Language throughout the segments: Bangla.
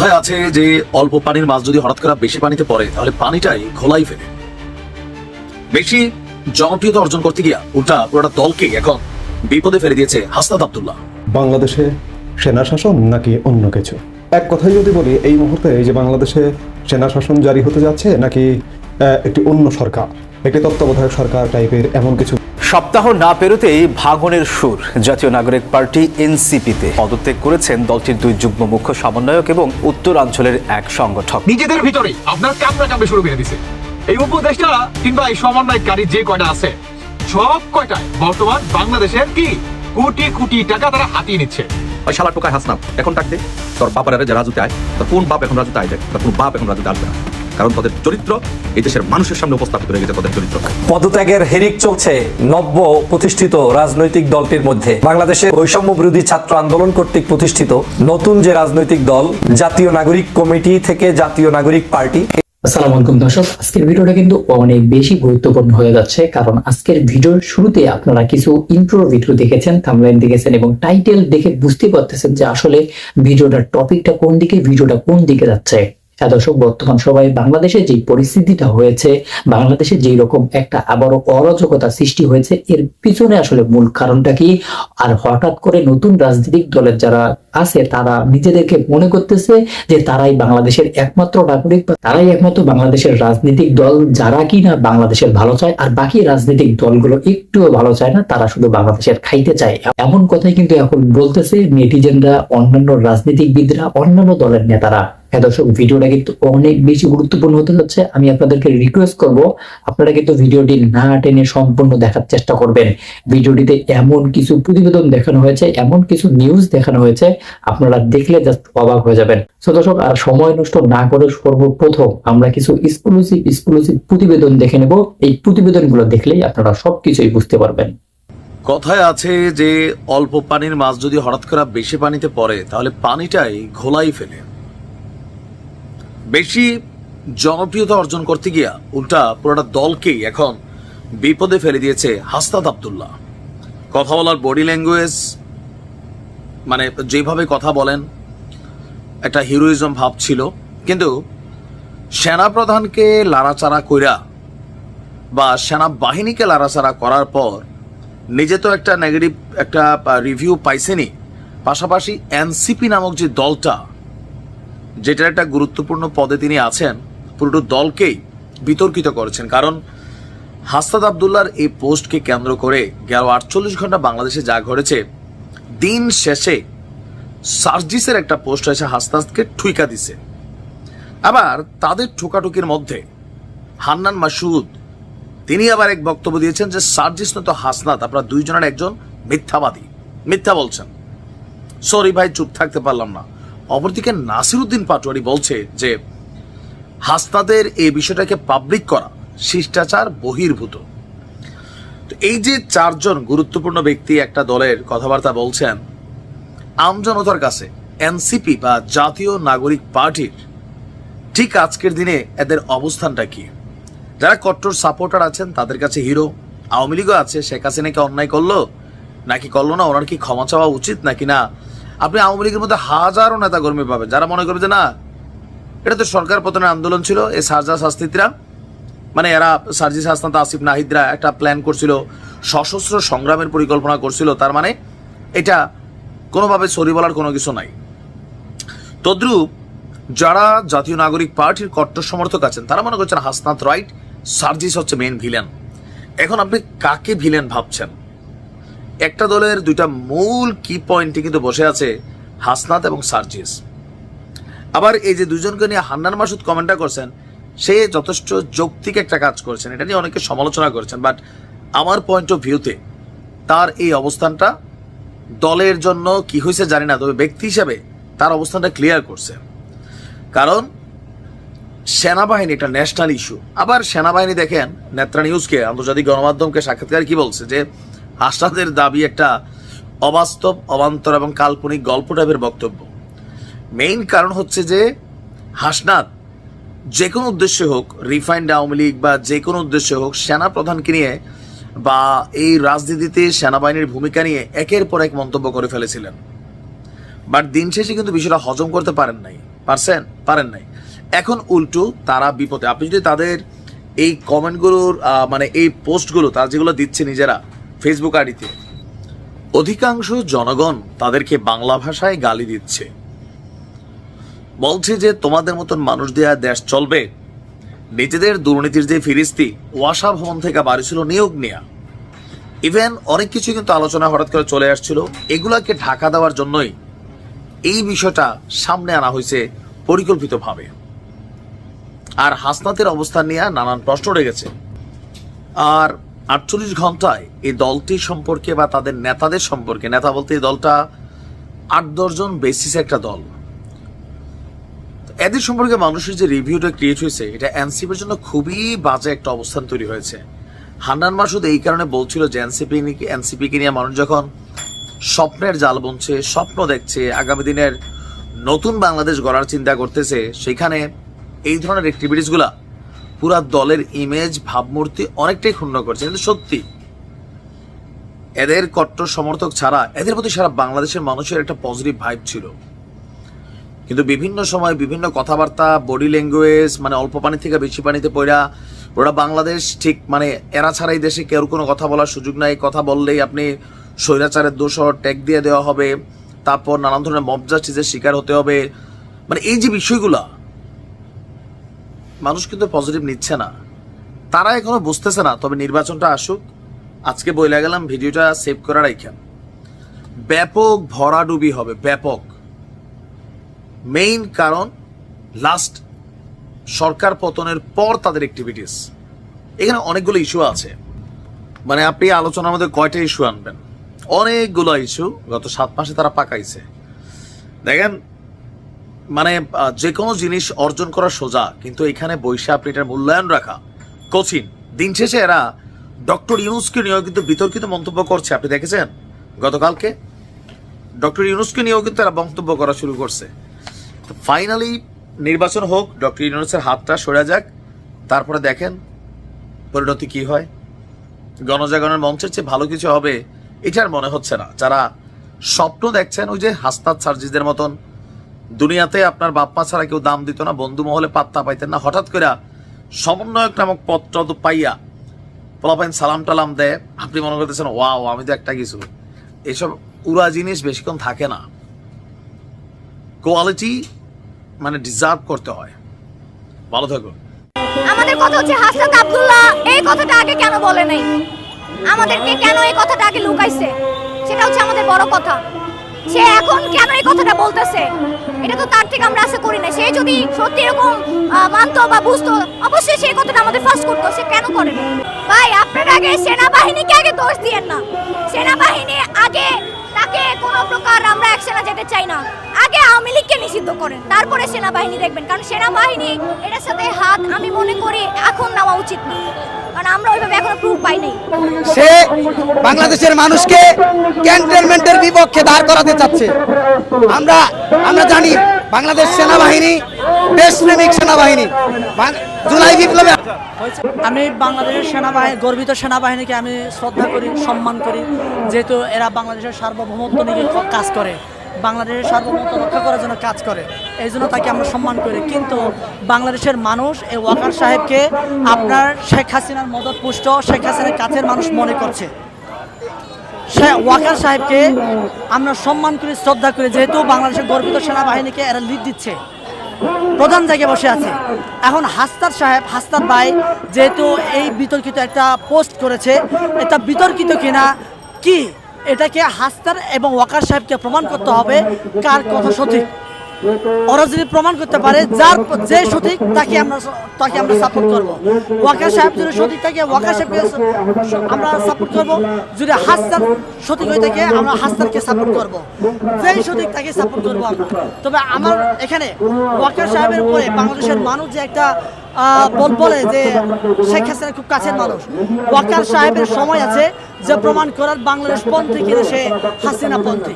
কথায় আছে যে, অল্প পানির মাছ যদি হঠাৎ করে বেশি পানিতে পড়ে, তাহলে পানিটাই ঘোলাই ফেলে। বেশি জনপ্রিয়তা অর্জন করতে গিয়া উল্টা পুরোটা দলকে এখন বিপদে ফেলে দিয়েছে হাসনাত আব্দুল্লাহ। বাংলাদেশে সেনা শাসন নাকি অন্য কিছু? এক কথাই যদি বলি, এই মুহূর্তে যে বাংলাদেশে সেনা শাসন জারি হতে যাচ্ছে, নাকি একটি অন্য সরকার, একটি তত্ত্বাবধায়ক সরকার টাইপের এমন কিছু সপ্তাহ না পেরোতেই ভাঙনের সুর জাতীয় নাগরিক পার্টি এনসিপিতে পদত্যাগ করেছেন দলটির দুই যুগ্ম মুখ্য সমন্বয়ক এবং উত্তরাঞ্চলের এক সংগঠক। নিজেদের ভিতরে আপনার কামড়া কামড়ে শুরু করে দিছে। এই উপদেশটা কিংবা এই সমন্বয়কারী যে কয়টা আছে সব কয়টায় বর্তমান বাংলাদেশের কি? কোটি কোটি টাকা তারা হাতিয়ে নিচ্ছে। ওই শালা টোকায় হাসনাম এখন থাকতে তোর বাপার যে রাজুতে আয় তোর কোন বাপ এখন রাজুতে আয় দেখ তোর কোন বাপ এখন রাজুতে আসবে না। কারণ তোদের চরিত্র এই দেশের মানুষের সামনে উপস্থাপিত হয়ে গেছে তোদের চরিত্র। পদত্যাগের হেরিক চলছে নব্য প্রতিষ্ঠিত রাজনৈতিক দলটির মধ্যে। বাংলাদেশের বৈষম্য বিরোধী ছাত্র আন্দোলন কর্তৃক প্রতিষ্ঠিত নতুন যে রাজনৈতিক দল জাতীয় নাগরিক কমিটি থেকে জাতীয় নাগরিক পার্টি। আসসালামু আলাইকুম দর্শক আজকের ভিডিওটা কিন্তু অনেক বেশি গুরুত্বপূর্ণ হয়ে যাচ্ছে কারণ আজকের ভিডিওর শুরুতে আপনারা কিছু ইন্ট্রো ভিডিও দেখেছেন থামলাইন দেখেছেন এবং টাইটেল দেখে বুঝতে পারতেছেন যে আসলে ভিডিওটার টপিকটা কোন দিকে ভিডিওটা কোন দিকে যাচ্ছে। হ্যাঁ দর্শক, বর্তমান সবাই বাংলাদেশে যে পরিস্থিতিটা হয়েছে, বাংলাদেশে যেই রকম একটা আবারও অরাজকতা সৃষ্টি হয়েছে, এর পিছনে আসলে মূল কারণটা কি? আর হঠাৎ করে নতুন রাজনৈতিক দলের যারা আছে, তারা নিজেদেরকে মনে করতেছে যে তারাই বাংলাদেশের একমাত্র নাগরিক বা তারাই একমাত্র বাংলাদেশের রাজনৈতিক দল, যারা কি না বাংলাদেশের ভালো চায়, আর বাকি রাজনৈতিক দলগুলো একটুও ভালো চায় না, তারা শুধু বাংলাদেশের খাইতে চায়। এমন কথাই কিন্তু এখন বলতেছে নেটিজেনরা, অন্যান্য রাজনীতিবিদরা অন্যান্য দলের নেতারা। হ্যাঁ দর্শক, ভিডিওটা কিন্তু অনেক বেশি গুরুত্বপূর্ণ হতে যাচ্ছে। আমি আপনাদেরকে রিকোয়েস্ট করব, আপনারা কিন্তু ভিডিওটি না টেনে সম্পূর্ণ দেখার চেষ্টা করবেন। ভিডিওটিতে এমন কিছু প্রতিবেদন দেখানো হয়েছে, এমন কিছু নিউজ দেখানো হয়েছে, আপনারা দেখলে জাস্ট অবাক হয়ে যাবেন। তো দর্শক, আর সময় নষ্ট না করে সর্বপ্রথম আমরা কিছু এক্সক্লুসিভ এক্সক্লুসিভ প্রতিবেদন দেখে নেব। এই প্রতিবেদনগুলো দেখলেই আপনারা সবকিছুই বুঝতে পারবেন। কথায় আছে যে, অল্প পানির মাছ যদি হঠাৎ করে বেশি পানিতে পড়ে, তাহলে পানিটাই ঘোলাই ফেলে। বেশি জনপ্রিয়তা অর্জন করতে গিয়া উল্টা পুরোটা দলকেই এখন বিপদে ফেলে দিয়েছে হাস্তাদ আবদুল্লাহ। কথা বলার বডি ল্যাঙ্গুয়েজ মানে যেভাবে কথা বলেন, একটা হিরোইজম ভাব ছিল। কিন্তু সেনাপ্রধানকে লাড়াচাড়া কইরা বা সেনাবাহিনীকে লাড়াচাড়া করার পর নিজে তো একটা নেগেটিভ একটা রিভিউ পাইছেনি পাশাপাশি এনসিপি নামক যে দলটা যেটার একটা গুরুত্বপূর্ণ পদে তিনি আছেন, পুরোটো দলকেই বিতর্কিত করেছেন। কারণ হাস্তাদ আবদুল্লার এই পোস্টকে কেন্দ্র করে গেল আটচল্লিশ ঘণ্টা বাংলাদেশে যা ঘটেছে, দিন শেষে সার্জিসের একটা পোস্ট এসে হাস্তাদকে ঠুইকা দিছে। আবার তাদের ঠোকাঠুকির মধ্যে হান্নান মাসুদ তিনি আবার এক বক্তব্য দিয়েছেন যে সার্জিস নত হাসনাত, আপনার দুইজনের একজন মিথ্যাবাদী, মিথ্যা বলছেন। সরি ভাই, চুপ থাকতে পারলাম না। অপরদিকে নাসিরুদ্দিন পাটোয়ারি বলছে যে হাসনাদের এই বিষয়টাকে পাবলিক করা শিষ্টাচার বহির্ভূত। এই যে চারজন গুরুত্বপূর্ণ ব্যক্তি একটা দলের কথাবার্তা বলছেন আমজনতার কাছে এনসিপি বা জাতীয় নাগরিক পার্টির ঠিক আজকের দিনে এদের অবস্থানটা কি? যারা কট্টর সাপোর্টার আছেন, তাদের কাছে হিরো আওয়ামী লীগও আছে, শেখ হাসিনাকে অন্যায় করল? নাকি করল না? ওনার কি ক্ষমা চাওয়া উচিত? নাকি না? আপনি আওয়ামী লীগের মধ্যে হাজারো নেতা কর্মী পাবেন। যারা মনে করবে যে না, এটা তো সরকার পতনের আন্দোলন ছিল, এই সারজা শাস্তিরা মানে এরা সার্জিস হাসনাত আসিফ নাহিদরা একটা প্ল্যান করছিল, সশস্ত্র সংগ্রামের পরিকল্পনা করছিল, তার মানে এটা কোনোভাবে সরি বলার কোনো কিছু নাই। তদ্রুপ যারা জাতীয় নাগরিক পার্টির কট্টর সমর্থক আছেন, তারা মনে করছেন হাসনাত রাইট, সার্জিস হচ্ছে মেন ভিলেন এখন আপনি কাকে ভিলেন ভাবছেন? একটা দলের দুইটা মূল কি পয়েন্টে কিন্তু বসে আছে হাসনাত এবং সার্জিস। আবার এই যে দুজনকে নিয়ে হান্নান মাসুদ কমেন্টটা করছেন, সে যথেষ্ট যৌক্তিক একটা কাজ করেছেন। এটা নিয়ে অনেকে সমালোচনা করেছেন বাট আমার পয়েন্ট অফ ভিউতে তার এই অবস্থানটা দলের জন্য কি হয়েছে জানি না, তবে ব্যক্তি হিসাবে তার অবস্থানটা ক্লিয়ার করছে। কারণ সেনাবাহিনী একটা ন্যাশনাল ইস্যু আবার সেনাবাহিনী দেখেন, নেত্রা নিউজকে আন্তর্জাতিক গণমাধ্যমকে সাক্ষাৎকার কি বলছে যে হাসনাদের দাবি একটা অবাস্তব, অবান্তর এবং কাল্পনিক গল্প টাইপের বক্তব্য। মেইন কারণ হচ্ছে যে, হাসনাত যে কোনো উদ্দেশ্যে হোক রিফাইন্ড আওয়ামী লীগ বা যে কোনো উদ্দেশ্যে হোক সেনা প্রধানকে নিয়ে বা এই রাজনীতিতে সেনাবাহিনীর ভূমিকা নিয়ে একের পর এক মন্তব্য করে ফেলেছিলেন। বাট দিন শেষে কিন্তু বিষয়টা হজম করতে পারেন নাই। পারছেন? পারেন নাই। এখন উল্টো তারা বিপদে। আপনি যদি তাদের এই কমেন্টগুলোর মানে এই পোস্টগুলো তারা যেগুলো দিচ্ছে নিজেরা ফেসবুক আইডিতে। অধিকাংশ জনগণ তাদেরকে বাংলা ভাষায় গালি দিচ্ছে। বলছে যে, তোমাদের মতন মানুষ দেয়া দেশ চলবে। নিজেদের দুর্নীতির যে ফিরিস্তি, ওয়াসা ভবন থেকে বাড়ি ছিল নিয়োগ নেয়া। ইভেন অনেক কিছু কিন্তু আলোচনা হঠাৎ করে চলে আসছিল। এগুলাকে ঢাকা দেওয়ার জন্যই এই বিষয়টা সামনে আনা হয়েছে পরিকল্পিতভাবে। আর হাসনাতের অবস্থান নিয়ে নানান প্রশ্ন রেগেছে আর আটচল্লিশ ঘন্টায় এই দলটি সম্পর্কে বা তাদের নেতাদের সম্পর্কে, নেতা বলতে এই দলটা আট দশজন বেসিস একটা দল। এদের সম্পর্কে মানুষের যে রিভিউটা ক্রিয়েট হয়েছে, এটা এনসিপির জন্য খুবই বাজে একটা অবস্থান তৈরি হয়েছে। হান্নান মাসুদ এই কারণে বলছিল যে এনসিপি এনসিপিকে নিয়ে মানুষ যখন স্বপ্নের জাল বুনছে, স্বপ্ন দেখছে, আগামী দিনের নতুন বাংলাদেশ গড়ার চিন্তা করতেছে, সেখানে এই ধরনের অ্যাক্টিভিটিসগুলা পুরা দলের ইমেজ ভাবমূর্তি অনেকটাই ক্ষুণ্ণ করছে। কিন্তু সত্যি, এদের কট্টর সমর্থক ছাড়া, এদের প্রতি সারা বাংলাদেশের মানুষের একটা পজিটিভ ভাইব ছিল। কিন্তু বিভিন্ন সময় বিভিন্ন কথাবার্তা বডি ল্যাঙ্গুয়েজ মানে অল্প পানি থেকে বেশি পানিতে পড়া ওরা বাংলাদেশ ঠিক মানে এরা ছাড়া এই দেশে কেউ কোনো কথা বলার সুযোগ নাই। কথা বললেই আপনি স্বৈরাচারের দোষর ট্যাগ দিয়ে দেওয়া হবে, তারপর নানান ধরনের মব জাস্টিসের শিকার হতে হবে। মানে এই যে বিষয়গুলা মানুষ কিন্তু পজিটিভ নিচ্ছে না। তারা এখনও বুঝতেছে না, তবে নির্বাচনটা আসুক। আজকে বইলে গেলাম, ভিডিওটা সেভ করে রাখেন ব্যাপক ভরাডুবি হবে, ব্যাপক। মেইন কারণ লাস্ট সরকার পতনের পর তাদের অ্যাক্টিভিটিস এখানে অনেকগুলো ইস্যু আছে। মানে আপনি আলোচনার মধ্যে কয়টা ইস্যু আনবেন? অনেকগুলো ইস্যু গত সাত মাসে তারা পাকাইছে। দেখেন মানে যে কোনো জিনিস অর্জন করা সোজা, কিন্তু এখানে বৈশা আপনি এটার মূল্যায়ন রাখা কঠিন। দিন শেষে এরা ডক্টর ইউনুসকে নিয়েও কিন্তু বিতর্কিত মন্তব্য করছে। আপনি দেখেছেন? গতকালকে ডক্টর ইউনুসকে নিয়েও কিন্তু এরা মন্তব্য করা শুরু করছে। ফাইনালি নির্বাচন হোক, ডক্টর ইউনুসের হাতটা সরে যাক, তারপরে দেখেন পরিণতি কি হয়। গণজাগরণের মঞ্চের চেয়ে ভালো কিছু হবে, এটার মনে হচ্ছে না। যারা স্বপ্ন দেখছেন, ওই যে হাস্তাদ সার্জিদের মতন দুনিয়াতে আপনার বাপ্পা ছাড়া কেউ দাম দিত না, বন্ধু মহলে পাত্তা পাইতেন না। হঠাৎ করে সমন্বয়ক নামক পত্র তো পাইয়া পোলাপাইন সালাম টালাম দেয়। আপনি মনে করতেছেন, ওয়াও, আমি তো একটা কিছু। এসব উড়া জিনিস বেশিক্ষণ থাকে না। কোয়ালিটি মানে ডিজার্ভ করতে হয়। ভালো থাকুন। আমাদের কথা হচ্ছে হাসনাত আব্দুল্লাহ। এই কথাটা আগে কেন বলে নাই? আমাদেরকে কেন এই কথাটা আগে লুকাইছে? সেটা হচ্ছে আমাদের বড় কথা। সে এখন কেন এই কথাটা বলতেছে? এটা তো তার থেকে আমরা আশা করি না। সে যদি সত্যি এরকম মানতো বা বুঝতো, অবশ্যই সেই কথাটা আমাদের ফার্স্ট করতো। সে কেন করে ভাই, আপনারা আগে সেনাবাহিনীকে আগে দোষ দিয়েন না। সেনাবাহিনী আগে তাকে কোনো প্রকার আমরা অ্যাকশনে যেতে চাই না। আগে আওয়ামী লীগকে নিষিদ্ধ করেন। তারপরে সেনাবাহিনী দেখবেন। কারণ সেনাবাহিনী, এটার সাথে হাত আমি মনে করি এখন নেওয়া উচিত না। কারণ আমরা ওইভাবে এখনও প্রুফ পাই সে বাংলাদেশের মানুষকে ক্যান্টনমেন্টের বিপক্ষে দাঁড় করাতে চাচ্ছে। আমরা আমরা জানি বাংলাদেশ সেনাবাহিনী দেশপ্রেমিক সেনাবাহিনী বাং- জুলাই বিপ্লবে আমি বাংলাদেশের সেনাবাহিনী গর্বিত সেনাবাহিনীকে আমি শ্রদ্ধা করি সম্মান করি। যেহেতু এরা বাংলাদেশের সার্বভৌমত্ব নিয়ে কাজ করে। বাংলাদেশের সার্বভৌমত্ব রক্ষা করার জন্য কাজ করে। এই জন্য তাকে আমরা সম্মান করি। কিন্তু বাংলাদেশের মানুষ এই ওয়াকার সাহেবকে আপনার শেখ হাসিনার মদত পুষ্ট, শেখ হাসিনার কাছের মানুষ মনে করছে। ওয়াকার সাহেবকে আমরা সম্মান করি, শ্রদ্ধা করি। যেহেতু বাংলাদেশের গর্বিত সেনাবাহিনীকে এরা লিড দিচ্ছে। প্রধান জায়গায় বসে আছে। এখন হাস্তার সাহেব হাস্তার ভাই যেহেতু এই বিতর্কিত একটা পোস্ট করেছে, এটা বিতর্কিত কিনা, কি এটাকে হাস্তার এবং ওয়াকার সাহেবকে প্রমাণ করতে হবে কার কথা সঠিক। ওরা যদি প্রমাণ করতে পারে যার যে সঠিক তাকে আমরা তাকে আমরা সাপোর্ট করব। ওয়াকার সাহেব যদি সঠিক থাকে, ওয়াকার সাহেবকে আমরা সাপোর্ট করব। যদি হাস্তার সঠিক হয়ে থাকে, আমরা হাস্তারকে সাপোর্ট করব। যেই সঠিক তাকে সাপোর্ট করব আমরা। তবে আমার এখানে ওয়াকার সাহেবের উপরে বাংলাদেশের মানুষ যে একটা বল বলে যে শেখ হাসিনা খুব কাছের মানুষ। ওয়াকার সাহেবের সময় আছে যে প্রমাণ করার বাংলাদেশ পন্থী কিনা সে হাসিনা পন্থী।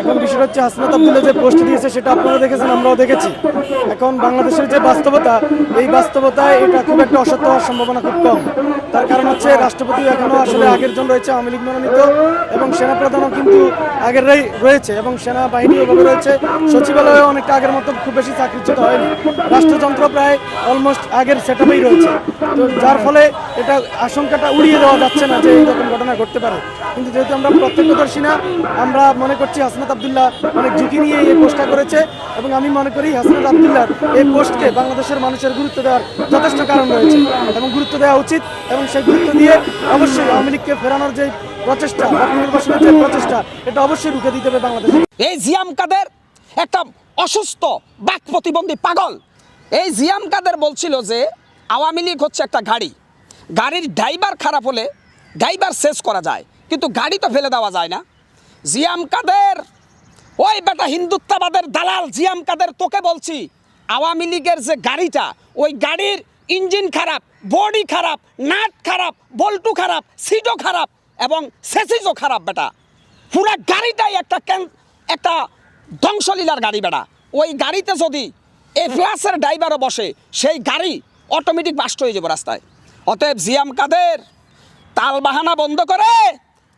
এখন বিষয়টা হচ্ছে হাসনাত আব্দুল্লাহ যে পোস্ট দিয়েছে সেটা আপনারা দেখেছেন, আমরাও দেখেছি। এখন বাংলাদেশের যে বাস্তবতা, এই বাস্তবতায় এটা খুব একটা অসত্য হওয়ার সম্ভাবনা খুব কম। তার কারণ হচ্ছে রাষ্ট্রপতি এখনও আসলে আগের জন রয়েছে, আওয়ামী লীগ মনোনীত, এবং সেনাপ্রধানও কিন্তু আগের রয়েছে, এবং সেনাবাহিনী ওভাবে রয়েছে। সচিবালয়ে অনেকটা আগের মতো খুব বেশি চাকরিচ্যুত হয়নি। রাষ্ট্রযন্ত্র প্রায় অলমোস্ট আগের সেটআপেই রয়েছে। তো যার ফলে এটা আশঙ্কাটা উড়িয়ে দেওয়া যাচ্ছে না যে এইরকম ঘটনা ঘটতে পারে। কিন্তু যেহেতু আমরা প্রত্যক্ষদর্শী না, আমরা মনে করছি হাসনাত আবদুল্লাহ অনেক ঝুঁকি নিয়ে এই পোস্টটা করেছে এবং আমি মনে করি হাসনাত আবদুল্লাহ এই পোস্টকে বাংলাদেশের মানুষের গুরুত্ব দেওয়ার যথেষ্ট কারণ রয়েছে এবং গুরুত্ব দেওয়া উচিত এবং সেই গুরুত্ব দিয়ে অবশ্যই আওয়ামী লীগকে ফেরানোর যে প্রচেষ্টা বা পুনর্বাসনের যে প্রচেষ্টা, এটা অবশ্যই রুখে দিতে হবে বাংলাদেশে এই জিয়াম কাদের একটা অসুস্থ, বাক প্রতিবন্ধী, পাগল। এই জিয়াম কাদের বলছিল যে আওয়ামী লীগ হচ্ছে একটা গাড়ি গাড়ির ড্রাইভার খারাপ হলে ড্রাইভার শেষ করা যায়, কিন্তু গাড়ি তো ফেলে দেওয়া যায় না। জিয়াম কাদের? ওই বেটা হিন্দুত্ববাদের দালাল, জিয়াম কাদের? তোকে বলছি, আওয়ামী লীগের যে গাড়িটা, ওই গাড়ির ইঞ্জিন খারাপ, বডি খারাপ, নাট খারাপ, বল্টু খারাপ, সিটও খারাপ এবং সেসিজও খারাপ বেটা। পুরা গাড়িটাই একটা একটা ধ্বংসলীলার গাড়ি বেটা। ওই গাড়িতে যদি এ প্লাসের ড্রাইভারও বসে, সেই গাড়ি অটোমেটিক বাস্ট হয়ে যাবে রাস্তায়। অতএব জিয়াম কাদের? তাল বাহানা বন্ধ করে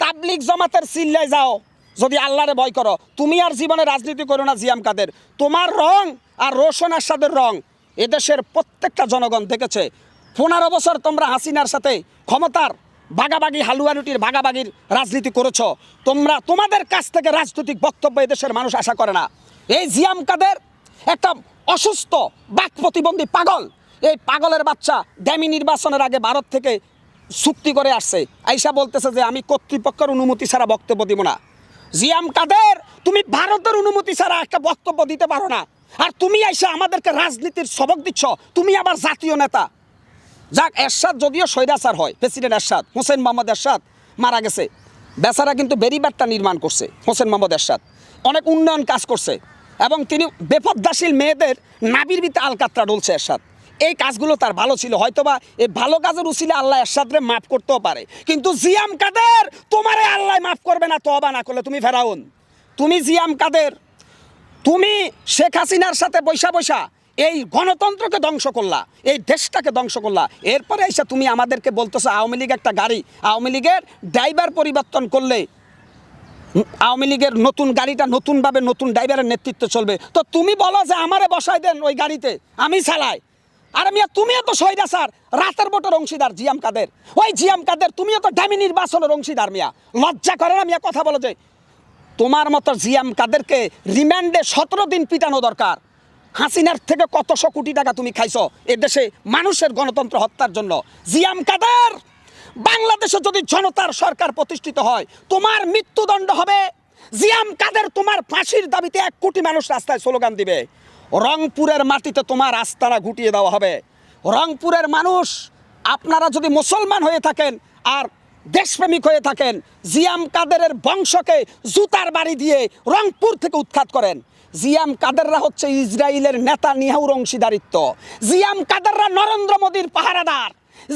তাবলিক জমাতের চিল্লায় যাও। যদি আল্লাহরে ভয় করো। তুমি আর জীবনে রাজনীতি করো না জিয়াম কাদের। তোমার রং আর রোশন আসাদের রং এদেশের প্রত্যেকটা জনগণ দেখেছে। পনেরো বছর তোমরা হাসিনার সাথে ক্ষমতার বাগাবাগি হালুয়া রুটির বাগাবাগির রাজনীতি করেছ। তোমরা তোমাদের কাছ থেকে রাজনৈতিক বক্তব্য এদেশের মানুষ আশা করে না। এই জিয়াম কাদের একটা অসুস্থ বাক প্রতিবন্ধী পাগল। এই পাগলের বাচ্চা ড্যামি নির্বাচনের আগে ভারত থেকে চুক্তি করে আসছে। আইসা বলতেছে যে আমি কর্তৃপক্ষের অনুমতি ছাড়া বক্তব্য দিব না। জিয়াম কাদের? তুমি ভারতের অনুমতি ছাড়া একটা বক্তব্য দিতে পারো না। আর তুমি আইসা আমাদেরকে রাজনীতির সবক দিচ্ছ, তুমি আবার জাতীয় নেতা। যাক, এরশাদ যদিও স্বৈরাচার হয়, প্রেসিডেন্ট এরশাদ, হোসেন মোহাম্মদ এরশাদ মারা গেছে। বেচারা কিন্তু বেরিবারটা নির্মাণ করছে, হোসেন মোহাম্মদ এরশাদ। অনেক উন্নয়ন কাজ করছে। এবং তিনি বেপদ্দাশীল মেয়েদের নাবির ভিতরে আলকাত্রা ডলছে এরশাদ। এই কাজগুলো তার ভালো ছিল, হয়তোবা এই ভালো কাজের উচিলে আল্লাহ এরশাদরে মাফ করতেও পারে। কিন্তু জিয়াম কাদের? তোমারে আল্লাহ মাফ করবে না তবা না করলে। তুমি ফেরাউন, তুমি জিয়াম কাদের? তুমি শেখ হাসিনার সাথে বৈশা বৈশা এই গণতন্ত্রকে ধ্বংস করলা, এই দেশটাকে ধ্বংস করলা। এরপরে এসে তুমি আমাদেরকে বলতেছো, আওয়ামী লীগ একটা গাড়ি, আওয়ামী লীগের ড্রাইভার পরিবর্তন করলে, আওয়ামী লীগের নতুন গাড়িটা নতুনভাবে নতুন ড্রাইভারের নেতৃত্ব চলবে। তো তুমি বলো যে আমারে বসাই দেন ওই গাড়িতে, আমি চালাই। আর মিয়া, তুমিও তো সৈরা স্যার রাতের বোটের অংশীদার, জিয়াম কাদের? ওই জিয়াম কাদের, তুমিও তো ডামি নির্বাচনের অংশীদার মিয়া। লজ্জা করে না মিয়া কথা বলো যে, তোমার মতো জিয়াম কাদেরকে রিমান্ডে সতেরো দিন পিটানো দরকার। হাসিনার থেকে কতশো কোটি টাকা তুমি খাইছো এ দেশে মানুষের গণতন্ত্র হত্যার জন্য? জিয়াম কাদের? বাংলাদেশে যদি জনতার সরকার প্রতিষ্ঠিত হয়, তোমার মৃত্যুদণ্ড হবে। জিয়াম কাদের তোমার ফাঁসির দাবিতে এক কোটি মানুষ রাস্তায় স্লোগান দিবে। রংপুরের মাটিতে তোমার আস্তানা গুটিয়ে দেওয়া হবে। রংপুরের মানুষ, আপনারা যদি মুসলমান হয়ে থাকেন আর দেশপ্রেমিক হয়ে থাকেন, জিয়াম কাদেরের বংশকে জুতার বাড়ি দিয়ে রংপুর থেকে উৎখাত করেন। জিয়াম কাদেররা হচ্ছে ইসরায়েলের নেতা নিহাউর অংশীদারিত্ব। জিয়াম কাদেররা নরেন্দ্র মোদীর পাহারাদার।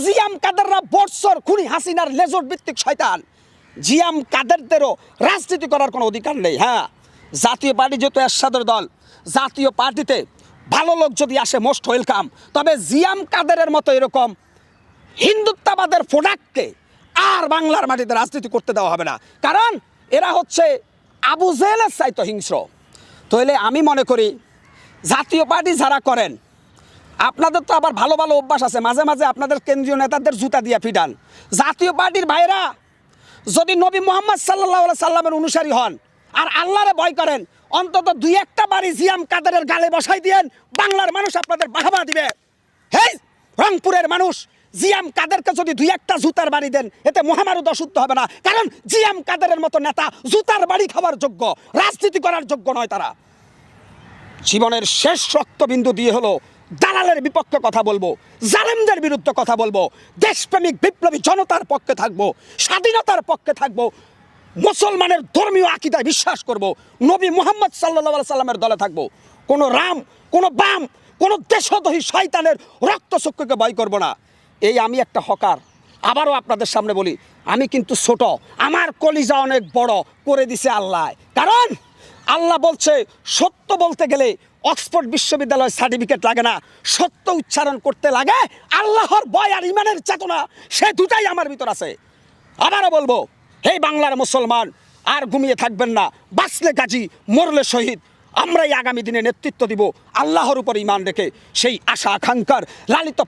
জিয়াম কাদেররা বর্ষর খুনি হাসিনার লেজর ভিত্তিক শয়তান। জিয়াম কাদেরদেরও রাজনীতি করার কোনো অধিকার নেই হ্যাঁ। জাতীয় পার্টি যেহেতু এরশাদের দল জাতীয় পার্টিতে ভালো লোক যদি আসে মোস্ট ওয়েলকাম তবে জিয়াম কাদেরের মতো এরকম হিন্দুত্ববাদের প্রোডাক্টকে আর বাংলার মাটিতে রাজনীতি করতে দেওয়া হবে না। কারণ এরা হচ্ছে আবু জেলের চাইতো হিংস্র। তাহলে আমি মনে করি, জাতীয় পার্টি যারা করেন, আপনাদের তো আবার ভালো ভালো অভ্যাস আছে, মাঝে মাঝে আপনাদের কেন্দ্রীয় নেতাদের জুতা দিয়ে ফিডান জাতীয় পার্টির ভাইরা যদি নবী মোহাম্মদ সাল্লাহ সাল্লামের অনুসারী হন আর আল্লাহরে ভয় করেন। অন্তত দুই একটা বাড়ি জিয়াম কাদেরের গালে বসাই দিয়েন, বাংলার মানুষ আপনাদের বাহাবা দিবে। হেই রংপুরের মানুষ, জিয়াম কাদেরকে যদি দুই একটা জুতার বাড়ি দেন, এতে মহামারু অশুদ্ধ হবে না। কারণ জিয়াম কাদেরের মতো নেতা জুতার বাড়ি খাওয়ার যোগ্য, রাজনীতি করার যোগ্য নয় তারা। জীবনের শেষ রক্তবিন্দু দিয়ে হলো দালালের বিপক্ষে কথা বলব, জালেমদের বিরুদ্ধে কথা বলব, দেশপ্রেমিক বিপ্লবী জনতার পক্ষে থাকব, স্বাধীনতার পক্ষে থাকব মুসলমানের ধর্মীয় আকিদায় বিশ্বাস করব, নবী মোহাম্মদ সাল্লা সাল্লামের দলে থাকব। কোনো রাম, কোনো বাম, কোনো দেশদ্রোহী শয়তানের রক্তচক্ষুকে ভয় করব না। এই আমি একটা হকার। আবারও আপনাদের সামনে বলি, আমি কিন্তু ছোট। আমার কলিজা অনেক বড়, করে দিছে আল্লাহ। কারণ আল্লাহ বলছে, সত্য বলতে গেলে অক্সফোর্ড বিশ্ববিদ্যালয়ের সার্টিফিকেট লাগে না। সত্য উচ্চারণ করতে লাগে আল্লাহর বয় আর ইমানের চেতনা, সে দুটাই আমার ভিতর আছে। আবারও বলব হে বাংলার মুসলমান, আর ঘুমিয়ে থাকবেন না। বাঁচলে গাজী, মরলে শহীদ। আমরাই আগামী দিনে নেতৃত্ব দিব আল্লাহর উপর ইমান রেখে। সেই আশা আকাঙ্ক্ষার লালিত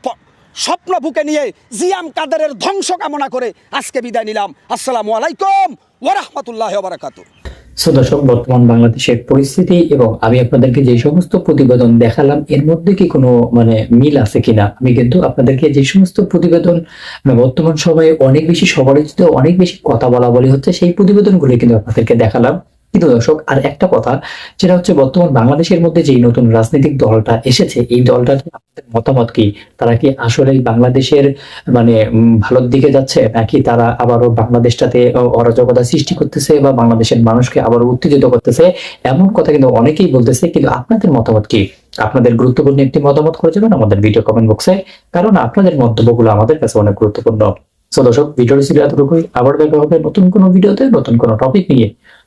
স্বপ্ন বুকে নিয়ে জিয়াম কাদেরের ধ্বংস কামনা করে আজকে বিদায় নিলাম। আসসালামু আলাইকুম ওরহমতুল্লাহ বারাকাতুহ। দর্শক বর্তমান বাংলাদেশের পরিস্থিতি এবং আমি আপনাদেরকে যে সমস্ত প্রতিবেদন দেখালাম, এর মধ্যে কি কোনো মানে মিল আছে কিনা? আমি কিন্তু আপনাদেরকে যে সমস্ত প্রতিবেদন মানে বর্তমান সময়ে অনেক বেশি সমালোচিত, অনেক বেশি কথা বলা বলি হচ্ছে, সেই প্রতিবেদনগুলি কিন্তু আপনাদেরকে দেখালাম। কিন্তু দর্শক, আর একটা কথা যেটা হচ্ছে বর্তমান বাংলাদেশের মধ্যে যেই নতুন রাজনৈতিক দলটা এসেছে, এই দলটা আপনাদের মতামত কি? তারা কি আসলে বাংলাদেশের মানে ভালোর দিকে যাচ্ছে, নাকি তারা আবারও বাংলাদেশটাতে অরাজকতা সৃষ্টি করতেছে বা বাংলাদেশের মানুষকে আবারও উত্তেজিত করতেছে? এমন কথা কিন্তু অনেকেই বলতেছে, কিন্তু আপনাদের মতামত কি? আপনাদের গুরুত্বপূর্ণ একটি মতামত করে যাবেন আমাদের ভিডিও কমেন্ট বক্সে কারণ আপনাদের মন্তব্যগুলো আমাদের কাছে অনেক গুরুত্বপূর্ণ। সো দর্শক, ভিডিওটি ছিল এতটুকুই। আবার দেখা হবে নতুন কোনো ভিডিওতে, নতুন কোনো টপিক নিয়ে।